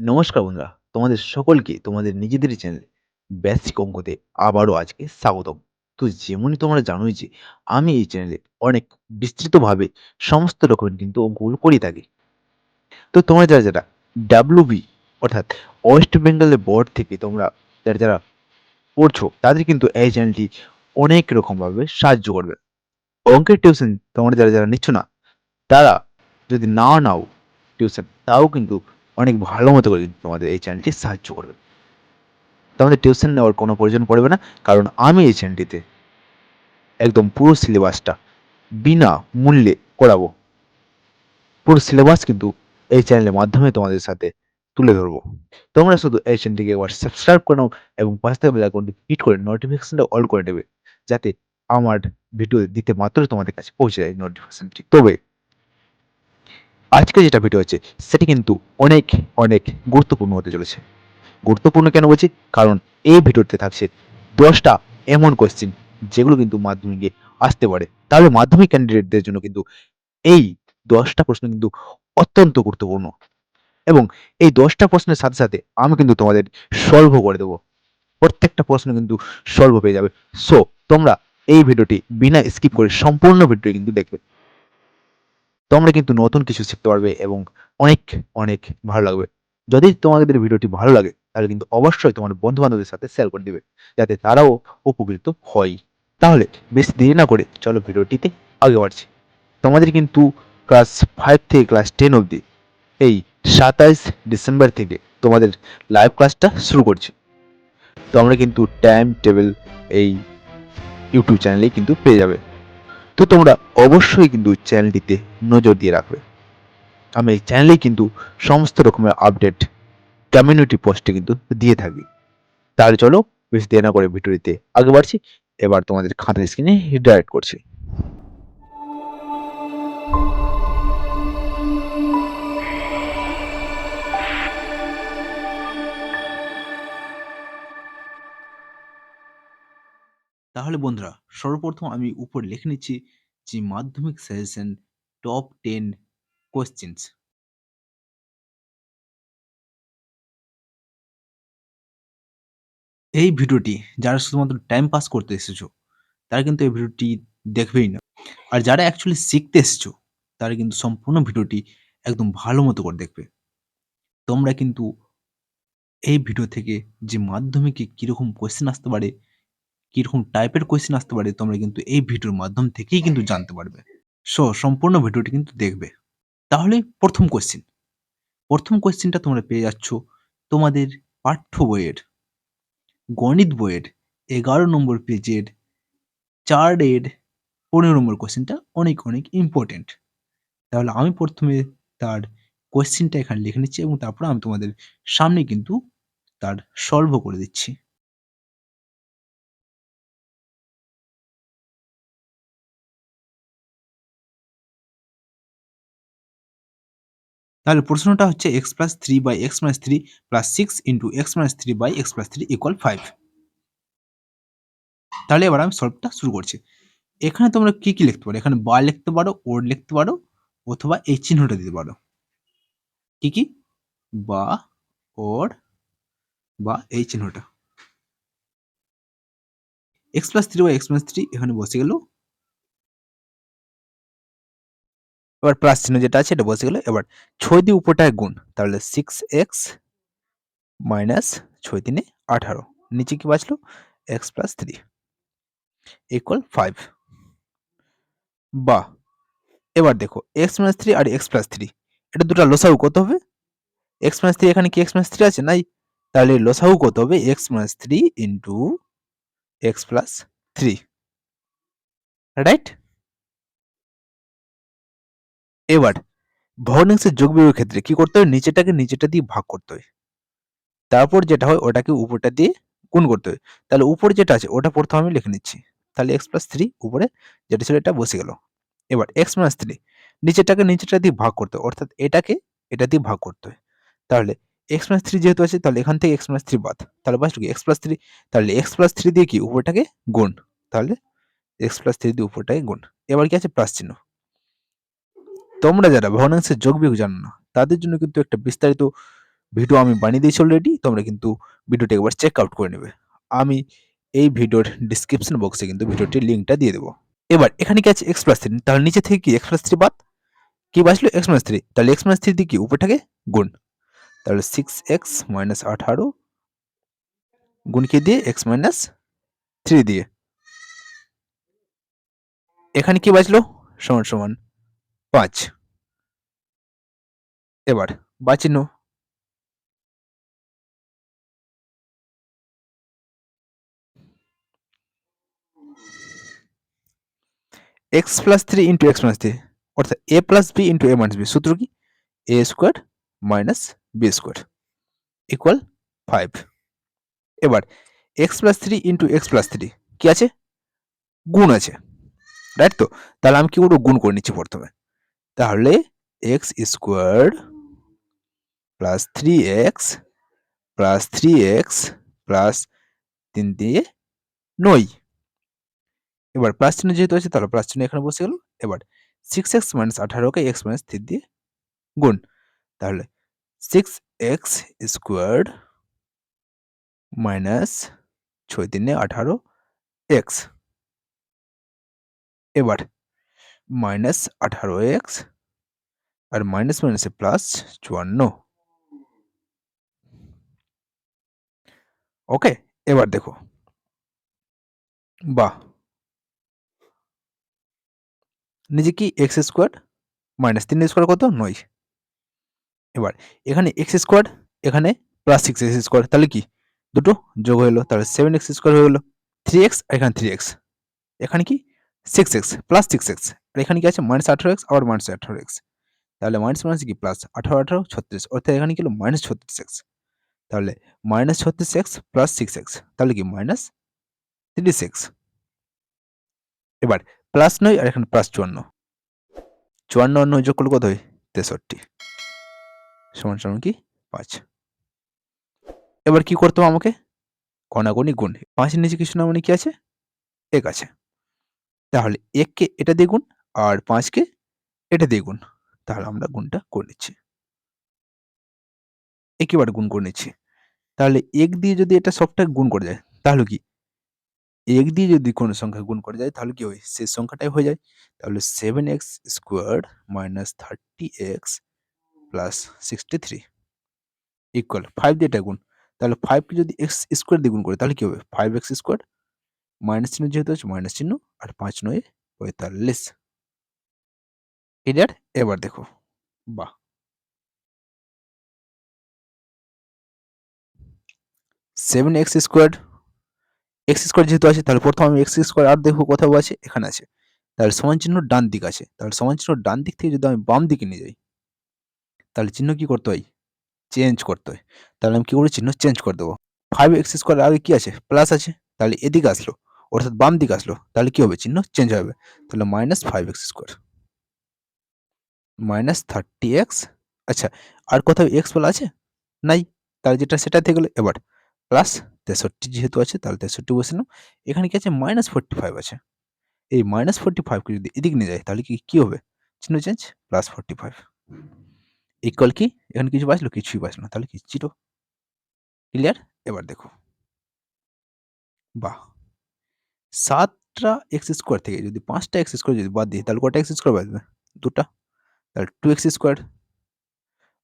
নমস্কার বন্ধুরা, তোমাদের সকলকে, তোমাদের নিজেদের চ্যানেল বেসিক অঙ্কতে আবারও আজকে স্বাগতম। তো যেমনই তোমরা জানোই যে, আমি এই চ্যানেলে অনেক বিস্তৃতভাবে সমস্ত রকমের কিন্তু অঙ্কগুলো করে থাকি। তো তোমরা যারা যারা ডাব্লিউ বি অর্থাৎ ওয়েস্ট বেঙ্গলের বোর্ড থেকে তোমরা যারা যারা পড়ছো, তাদের কিন্তু এই চ্যানেলটি অনেক রকমভাবে সাহায্য করবে। অঙ্কের টিউশন তোমরা যারা যারা নিচ্ছ না, তারা যদি নাও নাও টিউশন তাও কিন্তু অনেক ভালো মতো করে তোমাদের এই চ্যানেলটি সাহায্য করবে। তোমাদের টিউশন নেওয়ার কোনো প্রয়োজন পড়বে না, কারণ আমি এই চ্যানেলটিতে একদম পুরো সিলেবাসটা বিনা মূল্যে করাবো। পুরো সিলেবাস কিন্তু এই চ্যানেলের মাধ্যমে তোমাদের সাথে তুলে ধরবো। তোমরা শুধু এই চ্যানেলটিকে একবার সাবস্ক্রাইব করে নাও এবং পাশে থাকা বেল হিট করে নোটিফিকেশনটা অল করে দেবে যাতে আমার ভিডিও দিতে মাত্রই তোমাদের কাছে পৌঁছে যায় নোটিফিকেশনটি তবে আজকে যেটা ভিডিও হচ্ছে সেটি কিন্তু অনেক অনেক গুরুত্বপূর্ণ হতে চলেছে। গুরুত্বপূর্ণ কেন বলছি? কারণ এই ভিডিওতে থাকছে দশটা এমন কোয়েশ্চেন যেগুলো কিন্তু মাধ্যমিকে আসতে পারে। তাহলে মাধ্যমিক ক্যান্ডিডেটদের জন্য কিন্তু এই দশটা প্রশ্ন কিন্তু অত্যন্ত গুরুত্বপূর্ণ। এবং এই দশটা প্রশ্নের সাথে সাথে আমি কিন্তু তোমাদের সলভ করে দেবো। প্রত্যেকটা প্রশ্ন কিন্তু সলভ পেয়ে যাবে। সো তোমরা এই ভিডিওটি বিনা স্কিপ করে সম্পূর্ণ ভিডিওটি কিন্তু দেখবে। তোমরা কিন্তু নতুন কিছু শিখতে পারবে এবং অনেক অনেক ভালো লাগবে। যদি তোমাদের ভিডিওটি ভালো লাগে, তাহলে কিন্তু অবশ্যই তোমার বন্ধু বান্ধবদের সাথে শেয়ার করে দিবে, যাতে তারাও উপকৃত হয়। তাহলে বেশি দেরি না করে চলো ভিডিওটিতে আগে বাড়ছি। তোমাদের কিন্তু ক্লাস ফাইভ থেকে ক্লাস টেন অবধি এই সাতাইশ ডিসেম্বর থেকে তোমাদের লাইভ ক্লাসটা শুরু করছি। তোমরা কিন্তু টাইম টেবিল এই ইউটিউব চ্যানেলেই কিন্তু পেয়ে যাবে। তো তোমরা অবশ্যই কিন্তু চ্যানেলটিতে নজর দিয়ে রাখবে। আমি এই চ্যানেলে কিন্তু সমস্ত রকমের আপডেট কমিউনিটি পোস্টে কিন্তু দিয়ে থাকি। তাহলে চলো, বেশি দেরি না করে ভিডিওটিতে আগে বাড়ছি, এবার তোমাদের খাতার স্ক্রিনে ডাইরেক্ট করছি। তাহলে বন্ধুরা, সর্বপ্রথম আমি উপর লিখে নিচ্ছি যে মাধ্যমিক সাজেশন টপ টেন কোয়েশ্চেন্স এই ভিডিওটি যারা শুধুমাত্র টাইম পাস করতে এসেছ, তারা কিন্তু এই ভিডিওটি দেখবেই না। আর যারা অ্যাকচুয়ালি শিখতে এসেছ, তারা কিন্তু সম্পূর্ণ ভিডিওটি একদম ভালো মতো করে দেখবে। তোমরা কিন্তু এই ভিডিও থেকে যে মাধ্যমিকে কীরকম কোয়েশ্চেন আসতে পারে কীরকম টাইপের কোয়েশ্চেন আসতে পারে, তোমরা কিন্তু এই ভিডিওর মাধ্যম থেকেই কিন্তু জানতে পারবে। সো সম্পূর্ণ ভিডিওটি কিন্তু দেখবে। তাহলে প্রথম কোয়েশ্চেন প্রথম কোয়েশ্চেনটা তোমরা পেয়ে যাচ্ছ তোমাদের পাঠ্য বইয়ের, গণিত বইয়ের এগারো নম্বর পেজের চার এর পনেরো নম্বর কোয়েশ্চেনটা অনেক অনেক ইম্পর্টেন্ট তাহলে আমি প্রথমে তার কোয়েশ্চেনটা এখানে লিখে নিচ্ছি এবং তারপর আমি তোমাদের সামনে কিন্তু তার সলভ করে দিচ্ছি। তাহলে প্রশ্নটা হচ্ছে x plus three by x minus three plus six into x minus three by x plus three equal five তাহলে এবার আমি সলভটা শুরু করছি। এখানে তোমরা কি কি লিখতে পারো? এখানে বা লিখতে পারো ওর লিখতে পারো, অথবা এই চিহ্নটা দিতে পারো। কি কি? বা ওর বা এই চিহ্নটা। X plus three by x minus three এখানে বসে গেল। এবার প্লাস চিহ্ন যেটা আছে এটা বসে গেল, এবার ছয় দিয়ে উপরটায় গুণ, তাহলে সিক্স এক্স মাইনাস ছয় তিনে আঠারো, নিচে কি বাঁচলো? X plus three equal five বা এবার দেখো এক্স মাইনাস থ্রি আর এক্স প্লাস থ্রি এটা দুটো লসাগু কত হবে। এক্স মাইনাস থ্রি এখানে কি এক্স মাইনাস থ্রি আছে? নাই। তাহলে লসাগু কত হবে x minus three into x plus three right এবার ভগ্নাংশের যোগ বিয়োগের ক্ষেত্রে কি করতে হয়? নিচেটাকে নিচেটা দিয়ে ভাগ করতে হয়। তারপর যেটা হয়, ওটাকে উপরটা দিয়ে গুণ করতে হয়। তাহলে উপরে যেটা আছে, ওটা প্রথমে আমি লিখে নিচ্ছি। তাহলে এক্স প্লাস থ্রি উপরে যেটা ছিল এটা বসে গেল। এবার এক্স মাইনাস থ্রি নিচেটাকে নিচেটা দিয়ে ভাগ করতে হয়। অর্থাৎ এটাকে এটা দিয়ে ভাগ করতে হয়। তাহলে এক্স মাইনাস থ্রি যেহেতু আছে, তাহলে এখান থেকে এক্স মাইনাস থ্রি বাদ। তাহলে বাস কি? এক্স প্লাস থ্রি তাহলে এক্স প্লাস থ্রি দিয়ে কি? উপরটাকে গুণ। তাহলে এক্স প্লাস থ্রি দিয়ে উপরটাকে গুণ। এবার কি আছে? প্লাস চিহ্ন। তোমরা যারা ভগ্নাংশের যোগ বিয়োগ জানো না, তাদের জন্য কিন্তু একটা বিস্তারিত ভিডিও আমি বানিয়ে দিয়েছি অলরেডি তোমরা কিন্তু ভিডিওটি একবার চেক আউট করে নেবে। আমি এই ভিডিওর ডিসক্রিপশন বক্সে কিন্তু ভিডিওটির লিঙ্কটা দিয়ে দেবো। এবার, এখানে কি আছে? এক্স প্লাস থ্রি তাহলে নিচে থেকে কি? এক্স প্লাস থ্রি বাদ? কি বাঁচলো? এক্স মাইনাস থ্রি তাহলে এক্স মাইনাস থ্রি দিয়ে কি? উপরে উপরটাকে গুণ। তাহলে সিক্স এক্স মাইনাস আঠারো গুণ কি দিয়ে? এক্স মাইনাস থ্রি দিয়ে। এখানে কি বাঁচলো? সমান সমান পাঁচ। এবার, বা চিহ্ন। X plus three into x minus three, অর্থাৎ A plus B into A minus B, সূত্র কি? A square minus B square equal five. এবার, x plus three into x plus three, কি আছে? গুণ আছে, রাইট তো? তাহলে আমি কি করব? গুণ করে নিচ্ছি প্রথমে। তাহলে x square plus three x plus three x plus তিন দিয়ে নয়। এবার প্লাস চিহ্ন যেহেতু আছে, তাহলে প্লাস চিহ্ন এখানে বসে গেল। এবার সিক্স এক্স মাইনাস আঠারোকে এক্স মাইনাস থ্রি দিয়ে গুণ। তাহলে সিক্স এক্স স্কোয়ার মাইনাস ছয় তিনে আঠারো এক্স এবার মাইনাস আঠারো এক্স আর মাইনাস মাইনাসে প্লাস চুয়ান্ন। ওকে, এবার দেখো। বাহ! নিজে কি এক্স স্কোয়ার? মাইনাস তিন স্কোয়ার কত? নয়। এবার, এখানে এক্স স্কোয়ার, এখানে প্লাস সিক্স এক্স স্কোয়ার, তাহলে কি? দুটো যোগ হয়ে গেলো তাহলে সেভেন এক্স স্কোয়ার হয়ে গেলো থ্রি এক্স এখানে থ্রি এক্স। এখানে কি? Six x, plus six x. আর এখানে কি আছে? মাইনাস আঠারো এক্স, আবার মাইনাস আঠারো এক্স। তাহলে মাইনাস মাইনাস কি প্লাস আঠারো আঠারো, ছত্রিশ। অর্থাৎ এখানে কি হলো? মাইনাস ছত্রিশ এক্স তাহলে মাইনাস ছত্রিশ এক্স প্লাস সিক্স এক্স তাহলে কি? মাইনাস তিরিশ এক্স এবার প্লাস নয় আর এখানে প্লাস চুয়ান্ন। চুয়ান্ন, অন্য যোগ করলে কত হয়? তেষট্টি। সমান সমান কি? পাঁচ। এবার কি করতে হবে আমাকে? কণাগণি গুণ। পাঁচের নিচে কিছু না মানে কি আছে? এক আছে। তাহলে এককে এটা দিয়ে গুণ আর পাঁচকে এটা দিয়ে গুণ। তাহলে আমরা গুণটা করে নিচ্ছি। একেবারে গুণ করে নিচ্ছি। তাহলে এক দিয়ে যদি এটা সবটা গুণ করে যায়, তাহলে কি? এক দিয়ে যদি কোনো সংখ্যা গুণ করে যায়, তাহলে কি হয়? সেই সংখ্যাটাই হয়ে যায়। তাহলে seven x square minus thirty x plus sixty three equal five দিয়ে এটা গুণ। তাহলে ফাইভকে যদি এক্স স্কোয়ার দিয়ে গুণ করে, তাহলে কি হবে? ফাইভ এক্স স্কোয়ার মাইনাস চিহ্ন যেহেতু আছে মাইনাস চিহ্ন, আর পাঁচ নয় পঁয়তাল্লিশ। ক্লিয়ার এবার দেখো। বাহ! Seven x square x square যেহেতু আছে, তাহলে প্রথম আমি এক্স স্কোয়ার আর দেখব কোথাও আছে, এখানে আছে। তাহলে সমান চিহ্ন ডান দিক আছে। তাহলে সমান চিহ্ন ডান দিক থেকে যদি আমি বাম দিকে নিয়ে যাই, তাহলে চিহ্ন কি করতে হয়? চেঞ্জ করতে হয়। তাহলে আমি কী করে চিহ্ন চেঞ্জ করে দেবো? ফাইভ এক্স স্কোয়ার আগে কী আছে? প্লাস আছে। তাহলে এদিকে আসলো, অর্থাৎ বাম দিকে আসলো, তাহলে কী হবে? চিহ্ন চেঞ্জ হবে। তাহলে minus five x square minus thirty x আচ্ছা আর কোথাও এক্স বলা আছে? নাই। তাহলে যেটা সেটা থেকে গেলো এবার। প্লাস তেষট্টি যেহেতু আছে, তাহলে তেষট্টি বসে নাও। এখানে কি আছে? মাইনাস ফোরটি ফাইভ আছে। এই মাইনাস ফোরটি ফাইভকে যদি এদিকে নিয়ে যায়, তাহলে কি, কী হবে? চিহ্ন change plus forty five equal কি? এখানে কিছু বাঁচলো? কিছুই বাঁচলো না। তাহলে কি? জিরো ক্লিয়ার এবার দেখো। বাহ! সাতটা এক্স স্কোয়ার থেকে যদি পাঁচটা এক্স স্কোয়ার যদি বাদ দিই, তাহলে কটা এক্স স্কোয়ার বাঁচবে? দুটা। তাহলে two x square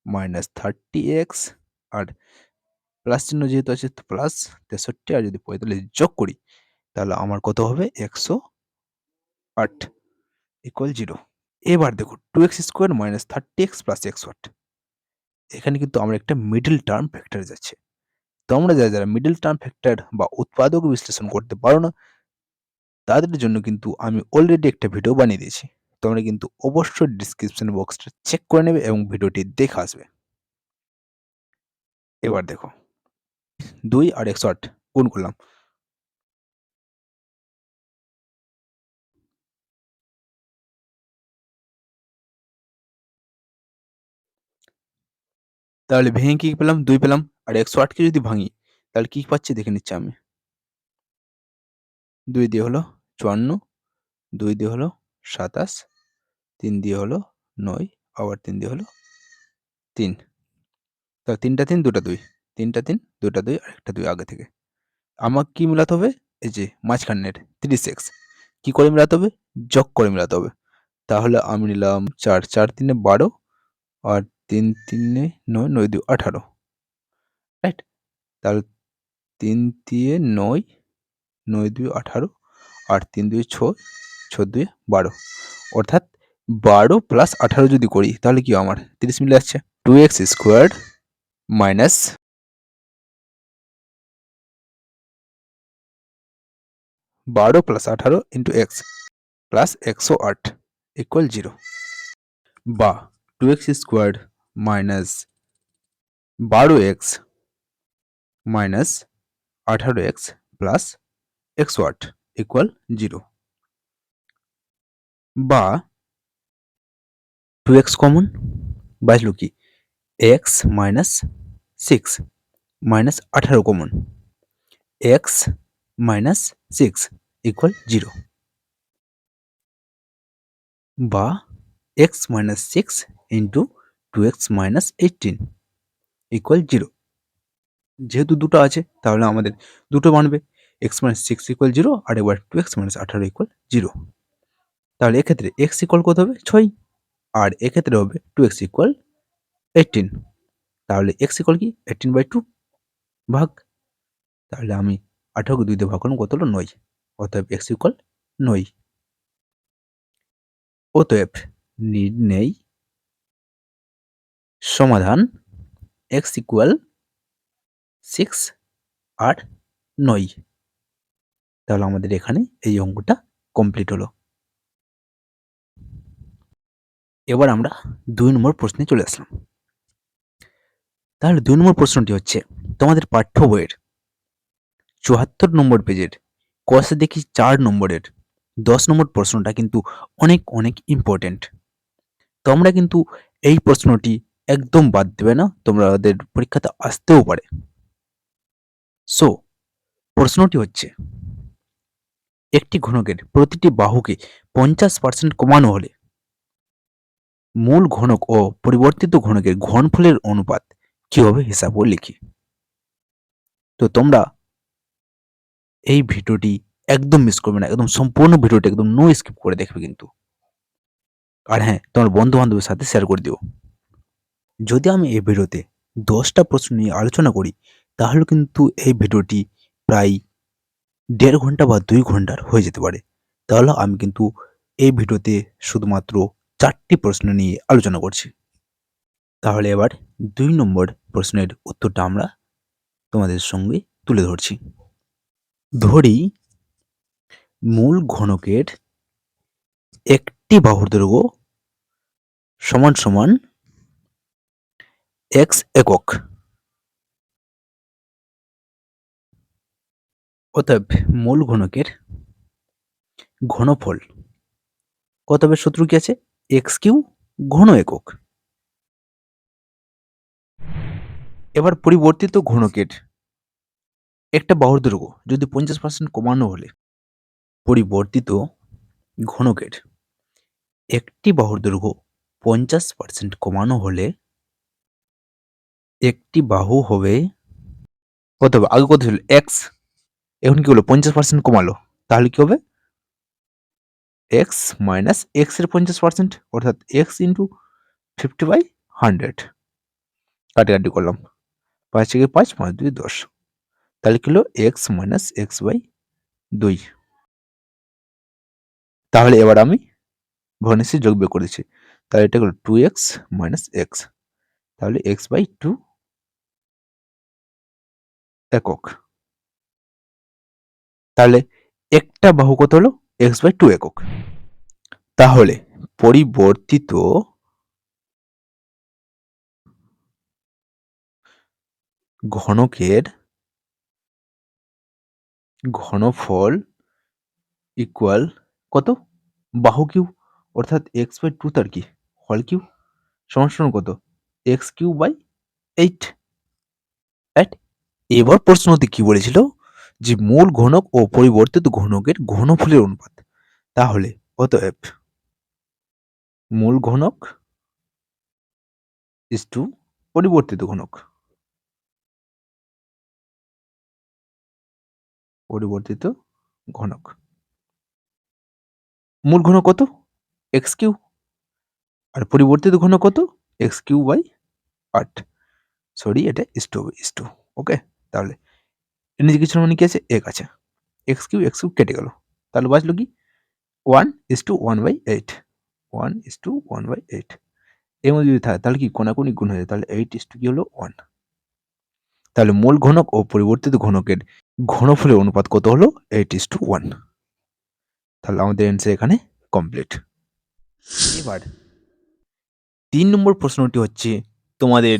minus thirty x আর প্লাস চিহ্ন যেহেতু আছে প্লাস তেষট্টি আর যদি পঁয়তাল্লিশ যোগ করি, তাহলে আমার কত হবে? একশো আট ইকুয়াল জিরো এবার দেখো two x square minus thirty x plus x what এখানে কিন্তু আমরা একটা মিডল টার্ম ফ্যাক্টর যাচ্ছে। তোমরা যারা যারা মিডল টার্ম ফ্যাক্টর বা উৎপাদক বিশ্লেষণ করতে পারো না, তাদের জন্য কিন্তু আমি অলরেডি একটা ভিডিও বানিয়ে দিয়েছি। তোমরা কিন্তু অবশ্যই ডিসক্রিপশন বক্সটা চেক করে নেবে এবং ভিডিওটি দেখে আসবে। এবার দেখো, দুই আর একশো আট, গুণ করলাম। তাহলে ভেঙে কি পেলাম? দুই পেলাম, আর একশো আটকে যদি ভাঙি, তাহলে কি পাচ্ছি? দেখে নিচ্ছি আমি। দুই দিয়ে হলো চুয়ান্ন, দুই দিয়ে হলো সাতাশ তিন দিয়ে হলো নয়, আবার তিন দিয়ে হলো তিন। তা তিনটা তিন, দুটা দুই। তিনটা তিন, দুটা দুই, আর একটা দুই আগে থেকে। আমাকে কি মিলাতে হবে? এই যে মাঝখানের তিরিশ এক্স কী করে মিলাতে হবে? যোগ করে মিলাতে হবে। তাহলে আমি নিলাম চার চার তিনে বারো, আর তিন তিনে নয় নয় দুই আঠারো। রাইট তাহলে তিন দিয়ে নয় নয় দুই আঠারো, আর তিন দুই ছয় ছ দুই বারো। অর্থাৎ বারো প্লাস আঠারো যদি করি, তাহলে কি আমার? তিরিশ মিলে আসছে। টু এক্স স্কোয়ার মাইনাস বারো প্লাস আঠারো ইন্টু এক্স প্লাস একশো আট ইকুয়াল জিরো বা টু এক্স স্কোয়ার মাইনাস বারো এক্স মাইনাস আঠারো এক্স প্লাস একশো আট ইকুয়াল জিরো বা টু এক্স কমন বাঁচলো কি এক্স মাইনাস সিক্স মাইনাস আঠারো common x minus six equal zero বা x minus six into two x minus eighteen equal zero যেহেতু দুটো আছে, তাহলে আমাদের দুটো বানবে। X minus six equal zero আর এবার টু এক্স মাইনাস আঠারো ইকুয়াল জিরো তাহলে এক্ষেত্রে এক্স ইকুয়াল কত হবে? ছয়। আর এক্ষেত্রে হবে টু এক্স ইকুয়াল এইটিন তাহলে এক্স ইকুয়াল কি? এইটিন বাই টু ভাগ। তাহলে আমি আঠারোকে দুই দিয়ে ভাগ করলাম, কত হলো? নয়। অতএব এক্স ইকুয়াল নয়। অতএব নির্ণয় সমাধান এক্স ইকুয়াল সিক্স আর নয়। তাহলে আমাদের এখানে এই অঙ্কটা কমপ্লিট হলো। এবার আমরা দুই নম্বর প্রশ্নে চলে আসলাম। তাহলে দুই নম্বর প্রশ্নটি হচ্ছে, তোমাদের পাঠ্য বইয়ের চুয়াত্তর নম্বর পেজের কষে দেখি চার নম্বরের দশ নম্বর প্রশ্নটা কিন্তু অনেক অনেক ইম্পর্টেন্ট তোমরা কিন্তু এই প্রশ্নটি একদম বাদ দেবে না তোমাদের পরীক্ষাতে আসতেও পারে। সো প্রশ্নটি হচ্ছে, একটি ঘনকের প্রতিটি বাহুকে পঞ্চাশ পার্সেন্ট কমানো হলে মূল ঘনক ও পরিবর্তিত ঘনকের ঘনফলের অনুপাত কীভাবে হিসাব ও লিখি? তো তোমরা এই ভিডিওটি একদম মিস করবে না, একদম সম্পূর্ণ ভিডিওটি একদম নো স্কিপ করে দেখবে কিন্তু। আর হ্যাঁ তোমার বন্ধু বান্ধবের সাথে শেয়ার করে দিও। যদি আমি এই ভিডিওতে দশটা প্রশ্ন নিয়ে আলোচনা করি, তাহলে কিন্তু এই ভিডিওটি প্রায় দেড় ঘণ্টা বা দুই ঘণ্টার হয়ে যেতে পারে। তাহলে আমি কিন্তু এই ভিডিওতে শুধুমাত্র চারটি প্রশ্ন নিয়ে আলোচনা করছি। তাহলে এবার দুই নম্বর প্রশ্নের উত্তরটা আমরা তোমাদের সঙ্গে তুলে ধরছি। ধরি, মূল ঘনকের একটি বাহুর দৈর্ঘ্য সমান সমান এক্স একক। অতএব মূল ঘনকের ঘনফল কত হবে সূত্র কি আছে? এক্স কিউ ঘন একক। এবার পরিবর্তিত ঘনকের একটা বাহুর দৈর্ঘ্য যদি পঞ্চাশ পার্সেন্ট কমানো হলে। পরিবর্তিত ঘনকের একটি বাহুর দৈর্ঘ্য পঞ্চাশ পার্সেন্ট কমানো হলে একটি বাহু হবে কত হবে আগে কত ছিল এক্স, এখন কি হলো? পঞ্চাশ পার্সেন্ট কমালো। তাহলে কি হবে? এক্স মাইনাস এক্সের পঞ্চাশ পার্সেন্ট অর্থাৎ x into fifty by hundred কাটাকাটি করলাম। পাঁচ থেকে পাঁচ পাঁচ দুই, দশ। তাহলে কি হলো? এক্স মাইনাস এক্স বাই দুই। তাহলে এবার আমি ভগ্নাংশে যোগ বিয়োগ করেছি। তাহলে এটা হলো টু এক্স মাইনাস এক্স তাহলে এক্স বাই টু একক। তাহলে একটা বাহু কত হলো? এক্স বাই টু একক। তাহলে পরিবর্তিত ঘনকের ঘনফল ইকুয়াল কত? বাহু কিউ, অর্থাৎ এক্স বাই টু তার কি? হল কিউ, সমান কত? X q by eight right এবার প্রশ্নতে কি বলেছিল? যে মূল ঘনক ও পরিবর্তিত ঘনকের ঘনফলের অনুপাত। তাহলে অতএব মূল ঘনক ইস টু পরিবর্তিত ঘনক। পরিবর্তিত ঘনক। মূল ঘন কত? X Q. আর পরিবর্তিত ঘন কত? এক্স কিউ বাই আট। সরি, এটা ইস টু ইস টু ওকে তাহলে এর নিচে কিছু মানে কি আছে? এক আছে। এক্স কিউ এক্স কিউ কেটে গেল। তাহলে বাঁচলো কি? One is two one by eight one is two one by eight এর মধ্যে যদি থাকে, তাহলে কি? কোনাকুনি গুণ হয়ে যায়। তাহলে এইট ইস টু কি হলো? ওয়ান তাহলে মূল ঘনক ও পরিবর্তিত ঘনকের ঘনফলের অনুপাত কত হলো? এইট ইস টু ওয়ান তাহলে আমাদের অ্যান্সার এখানে কমপ্লিট এবার, তিন নম্বর প্রশ্নটি হচ্ছে তোমাদের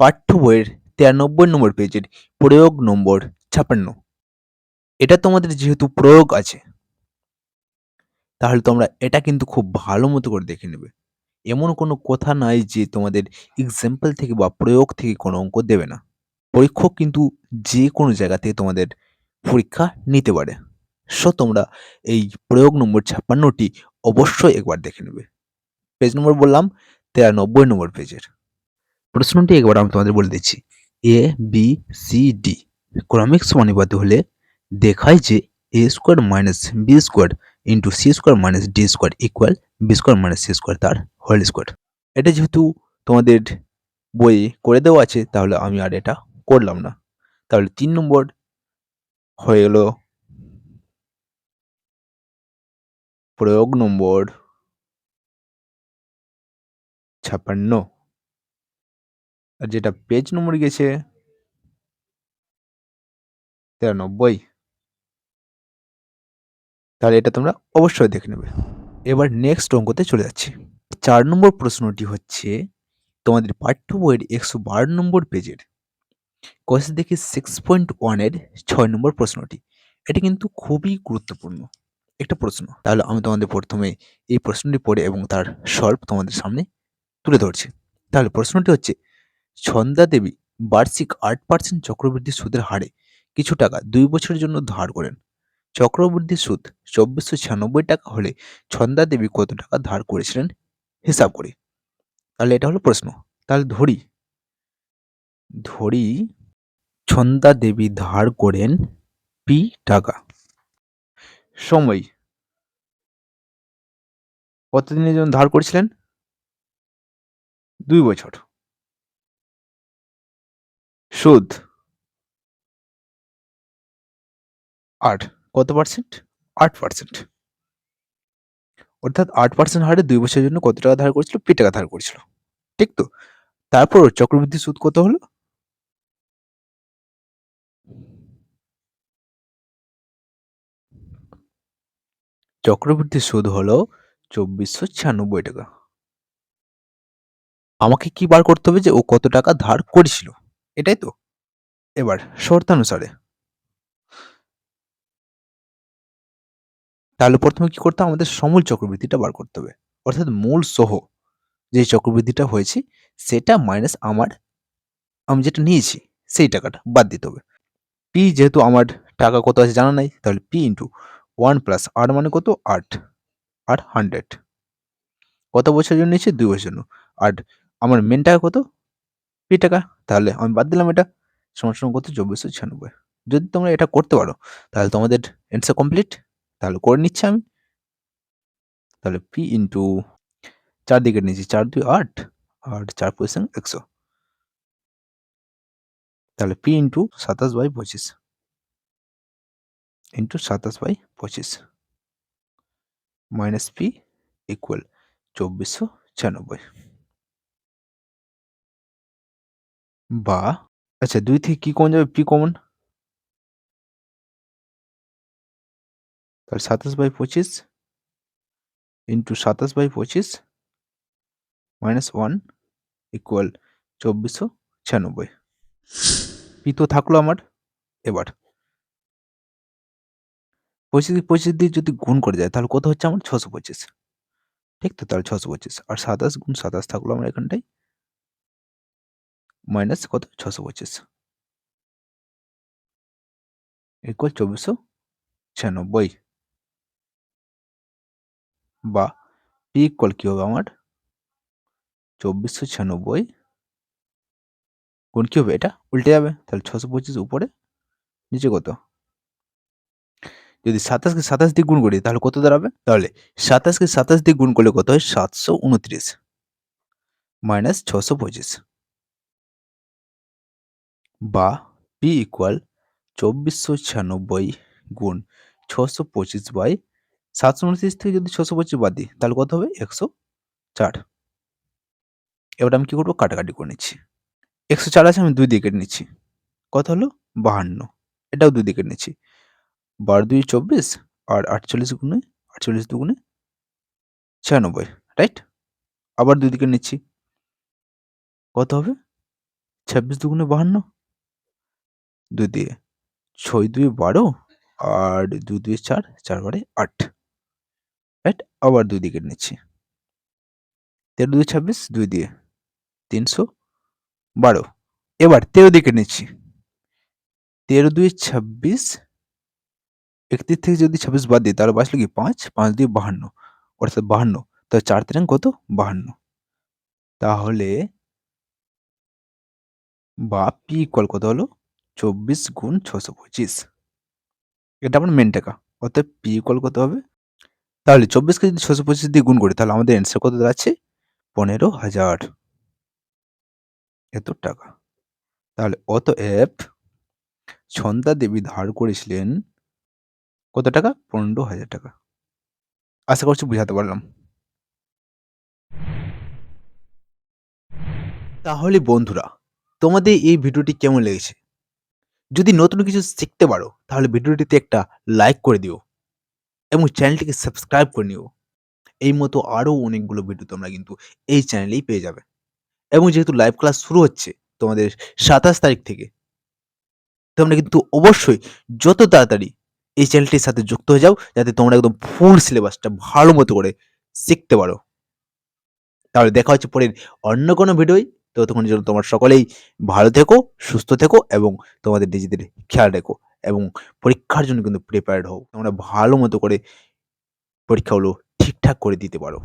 পাঠ্য বইয়ের তিরানব্বই নম্বর পেজের প্রয়োগ নম্বর ছাপান্ন। এটা তোমাদের যেহেতু প্রয়োগ আছে, তাহলে তোমরা এটা কিন্তু খুব ভালো মতো করে দেখে নেবে। এমন কোনো কথা নাই যে তোমাদের এক্সাম্পল থেকে বা প্রয়োগ থেকে কোনো অঙ্ক দেবে না। পরীক্ষক কিন্তু যে কোনো জায়গা থেকে তোমাদের পরীক্ষা নিতে পারে। সো তোমরা এই প্রয়োগ নম্বর ছাপ্পান্নটি অবশ্যই একবার দেখে নেবে। পেজ নম্বর বললাম, তেরানব্বই নম্বর পেজের প্রশ্নটি একবার আমি তোমাদের বলে দিচ্ছি। এ বি সি ডি ক্রমিক সমানুপাতি হলে দেখায় যে a square minus b square into c square minus d square equal b square minus c square তার হোল স্কোয়ার এটা যেহেতু তোমাদের বই করে দেওয়া আছে, তাহলে আমি আর এটা করলাম না। তাহলে তিন নম্বর হয়ে গেল প্রয়োগ নম্বর ছাপ্পান্ন আর যেটা পেজ নম্বর গেছে তিরানব্বই। তাহলে এটা তোমরা অবশ্যই দেখে নেবে। এবার নেক্সট অঙ্কতে চলে যাচ্ছি। চার নম্বর প্রশ্নটি হচ্ছে, তোমাদের পাঠ্য বইয়ের একশো বারো নম্বর পেজের কোয়েস দেখি সিক্স পয়েন্ট ওয়ানের ছয় নম্বর প্রশ্নটি। এটা কিন্তু খুবই গুরুত্বপূর্ণ একটা প্রশ্ন। তাহলে আমি তোমাদের প্রথমে এই প্রশ্নটি পড়ে এবং তার সলভ তোমাদের সামনে তুলে ধরছি। তাহলে প্রশ্নটি হচ্ছে ছন্দা দেবী বার্ষিক আট পার্সেন্ট চক্রবৃদ্ধি সুদের হারে কিছু টাকা দুই বছরের জন্য ধার করেন। চক্রবৃদ্ধি সুদ চব্বিশশো ছিয়ানব্বই টাকা হলে ছন্দা দেবী কত টাকা ধার করেছিলেন হিসাব করে। তাহলে এটা হলো প্রশ্ন। তাহলে ধরি। ধরি ছন্দা দেবী ধার করেন পি টাকা। সময়। কতদিনের জন্য ধার করেছিলেন? দুই বছর। সুদ। আট। কত পার্সেন্ট আট পার্সেন্ট অর্থাৎ আট পার্সেন্ট হারে দুই বছরের জন্য কত টাকা ধার করেছিল? পি টাকা ধার করেছিল। ঠিক তো? তারপর চক্রবৃদ্ধি সুদ কত হলো? চক্রবৃদ্ধি সুদ হলো চব্বিশশো ছিয়ানব্বই টাকা। আমাকে কি বার করতে হবে যে ও কত টাকা ধার করেছিল? এটাই তো। এবার শর্তানুসারে। তাহলে প্রথমে কি করতে হবে? আমাদের সমূল চক্রবৃদ্ধিটা বার করতে হবে। অর্থাৎ মূল সহ যে চক্রবৃদ্ধিটা হয়েছে, সেটা মাইনাস আমার, আমি যেটা নিয়েছি, সেই টাকাটা বাদ দিতে হবে। পি যেহেতু আমার টাকা কত আছে জানা নাই, তাহলে পি ইন্টু ওয়ান প্লাস আর মানে কত? আট। আর হান্ড্রেড কত বছরের জন্য নিয়েছি? দুই বছরের জন্য। আর আমার মেন টাকা কত? পি টাকা, তাহলে আমি বাদ দিলাম এটা। সমান সমান করতে চব্বিশশো ছিয়ানব্বই। যদি তোমরা এটা করতে পারো, তাহলে তোমাদের অ্যান্সার কমপ্লিট তাহলে করে নিচ্ছি আমি। তাহলে পি ইন্টু চার দিকে নিয়েছি, চার দুই আট, আর চার পজিশন একশো। তাহলে পি ইন্টু সাতাশ বাই পঁচিশ। ইন্টু সাতাশ বাই পঁচিশ। মাইনাস পি ইকুয়াল চব্বিশশো ছিয়ানব্বই। বা আচ্ছা দুই থেকে কি কমন যাবে? পি কমন তাহলে সাতাশ বাই পঁচিশ ইন্টু সাতাশ বাই পঁচিশ মাইনাস ওয়ান ইকুয়াল চব্বিশশো ছিয়ানব্বই। পি তো থাকল আমার এবার। পঁচিশ পঁচিশ দিয়ে যদি গুণ করে যায়, তাহলে কত হচ্ছে আমার? ছশো পঁচিশ। ঠিক তো? তাহলে ছশো পঁচিশ। আর সাতাশ গুণ সাতাশ থাকল আমার এখানটায় মাইনাস কত? ছশো পঁচিশ। ইকুয়াল চব্বিশশো ছিয়ানব্বই। বা পি ইকুয়াল কী হবে আমার? চব্বিশশো ছিয়ানব্বই। গুণ কী হবে এটা? উল্টে যাবে। তাহলে ছশো পঁচিশ উপরে, নিচে কত? যদি সাতাশকে সাতাশ দিয়ে গুণ করি, তাহলে কত দাঁড়াবে? তাহলে সাতাশকে সাতাশ দিয়ে গুণ করলে কত হয়? সাতশো উনত্রিশ। মাইনাস ছশো পঁচিশ। বা পি ইকুয়াল চব্বিশশো ছিয়ানব্বই গুণ ছশো পঁচিশ বাই সাতশো উনত্রিশ থেকে যদি ছশো পঁচিশ বাদ দিই, তাহলে কত হবে? একশো চার। এবার আমি কী করব? কাটাকাটি করে নিচ্ছি। একশো চার আছে, আমি দুই দিকে নিচ্ছি। কত হলো? বাহান্ন। এটাও দুই দিকে নিচ্ছি। বারো দুই চব্বিশ আর আটচল্লিশ গুণে আটচল্লিশ দুগুণে ছিয়ানব্বই রাইট আবার দুই দিকে নিচ্ছি। কত হবে? ছাব্বিশ দুগুণে বাহান্ন। দুই দিয়ে। ছয় দুই বারো আর দুই দুই চার চার বারে আট। রাইট আবার দুই দিকে নিচ্ছি। তেরো দুই ছাব্বিশ, দুই দিয়ে তিনশো বারো। এবার তেরো দিকে নিচ্ছি। তেরো দুই ছাব্বিশ, একত্রিশ থেকে যদি ছাব্বিশ বাদ দিই, তাহলে বাঁচলো কি? পাঁচ পাঁচ দুই বাহান্ন। অর্থাৎ বাহান্ন। তো চার তিরাং কত? বাহান্ন। তাহলে বা পি ইকুয়াল কত হলো? চব্বিশ গুণ ছশো পঁচিশ। এটা আমার মেন টাকা। অর্থাৎ পি ইকুয়াল কত হবে। তাহলে চব্বিশকে যদি ছশো পঁচিশ দিয়ে গুণ করি, তাহলে আমাদের অ্যান্সার কত দাঁড়াচ্ছে? পনেরো হাজার। এত টাকা। তাহলে অতএব ছন্দা দেবী ধার করেছিলেন কত টাকা? পনেরো হাজার টাকা। আশা করছি বুঝাতে পারলাম। তাহলে বন্ধুরা, তোমাদের এই ভিডিওটি কেমন লেগেছে? যদি নতুন কিছু শিখতে পারো, তাহলে ভিডিওটিতে একটা লাইক করে দিও এবং চ্যানেলটিকে সাবস্ক্রাইব করে নিও। এই মতো আরও অনেকগুলো ভিডিও তোমরা কিন্তু এই চ্যানেলেই পেয়ে যাবে। এবং যেহেতু লাইভ ক্লাস শুরু হচ্ছে তোমাদের সাতাশ তারিখ থেকে, তোমরা কিন্তু অবশ্যই যত তাড়াতাড়ি এই চ্যানেলটির সাথে যুক্ত হয়ে যাও, যাতে তোমরা একদম ফুল সিলেবাসটা ভালো মতো করে শিখতে পারো। তাহলে দেখা হচ্ছে পরের অন্য কোনো ভিডিওই ততক্ষণ জন্য তোমার সকলেই ভালো থেকো, সুস্থ থেকো এবং তোমাদের নিজেদের খেয়াল রেখো এবং পরীক্ষার জন্য কিন্তু প্রিপেয়ার্ড হও। তোমরা ভালো মতো করে পরীক্ষাগুলো ঠিকঠাক করে দিতে পারো।